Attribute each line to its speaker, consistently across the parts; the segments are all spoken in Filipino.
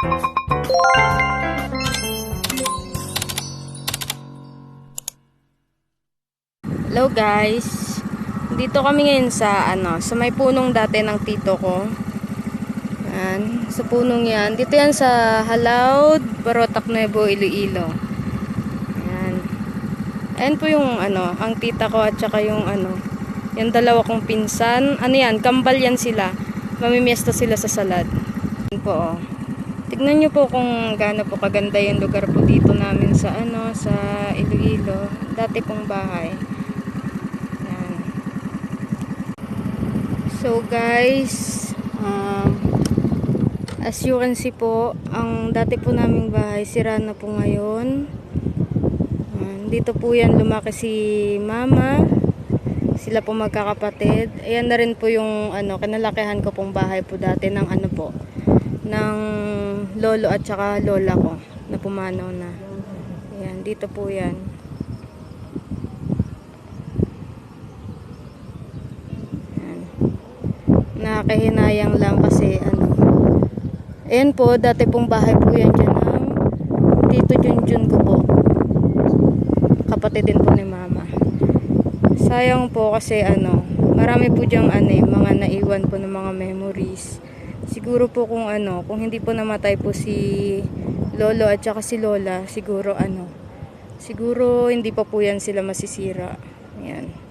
Speaker 1: Hello guys. Dito kami ngayon sa ano, sa may punong dati ng tito ko. Yan, sa punong 'yan. Dito 'yan sa Halaud, Barotac Nuevo, Iloilo. Yan. Ayan po yung ano, ang tita ko at saka yung ano, yung dalawa kong pinsan. Ano yan, kambal yan sila. Mamimiesta sila sa salad. Yan po oh. Tignan nyo po kung gaano po kaganda yung lugar po dito namin sa ano, sa Iloilo. Dati pong bahay. Yan. So guys, um, as you can see po, ang dati po naming bahay, sira na po ngayon. Yan. Dito po yan lumaki si mama. Sila po magkakapatid. Ayan na rin po yung ano, kinalakihan ko pong bahay po dati ng ano po, ng lolo at saka lola ko na pumanaw na. Ayan, dito po yan. Ayan. Nakahinayang lang kasi ano. Ayan po, dati pong bahay po yan dyan ng Tito Junjun ko po. Kapatid din po ni mama. Sayang po kasi ano, marami po diyang ano eh, mga naiwan po ng mga memories. Siguro po kung ano, kung hindi po namatay po si lolo at saka si lola, siguro ano, siguro hindi pa po yan sila masisira. Ayan.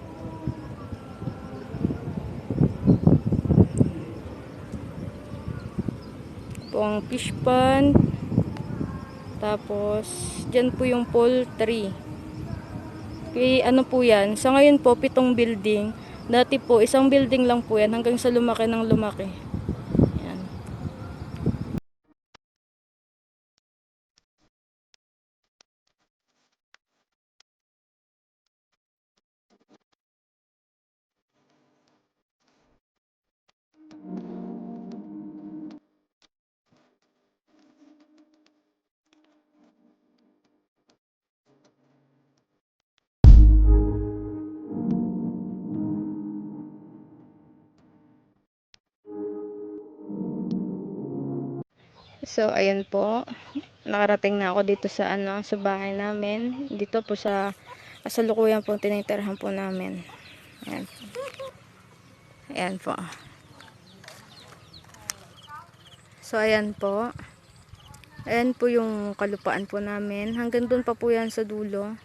Speaker 1: po ang fish pond. Tapos, dyan po yung poultry. Kaya ano po yan, sa ngayon po, pitong building. Dati po, isang building lang po yan hanggang sa lumaki ng lumaki. So, ayan po. Nakarating na ako dito sa ano, sa bahay namin. Dito po sa kasalukuyan po tinitirahan po namin. Ayan. Ayan po. So, ayan po. Ayan po yung kalupaan po namin. Hanggang doon pa po yan sa dulo.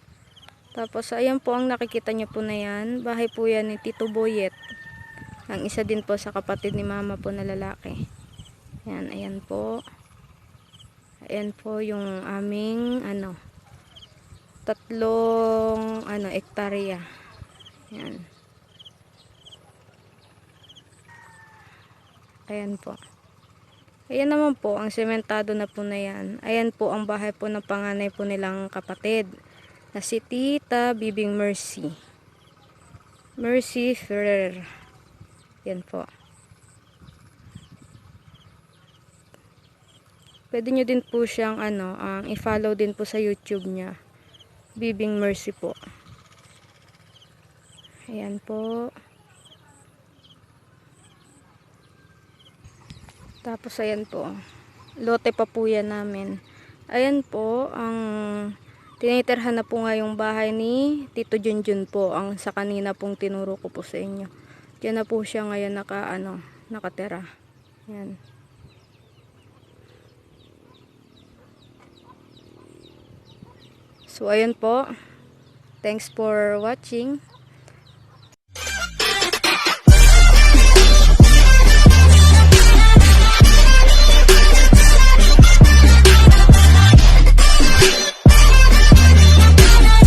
Speaker 1: Tapos, ayan po ang nakikita nyo po na yan. Bahay po yan ni Tito Boyet. Ang isa din po sa kapatid ni Mama po na lalaki. Ayan, ayan po. Ayan po yung aming ano tatlong ano ektarya. Ayan. Ayan po. Ayan naman po ang sementado na po na yan. Ayan po ang bahay po ng panganay po nilang kapatid na si Tita Bibing Mercy. Mercy Ferrer. Yan po. Pwede nyo din po siyang ano, ang i-follow din po sa YouTube niya. Bibing Mercy po. Ayan po. Tapos ayan po. Lote pa po yan namin. Ayan po, ang tinitirhan na po nga yung bahay ni Tito Junjun po. Ang sa kanina pong tinuro ko po sa inyo. Diyan na po siya ngayon naka, ano, nakatira. Ayan. So, ayun po. Thanks for watching.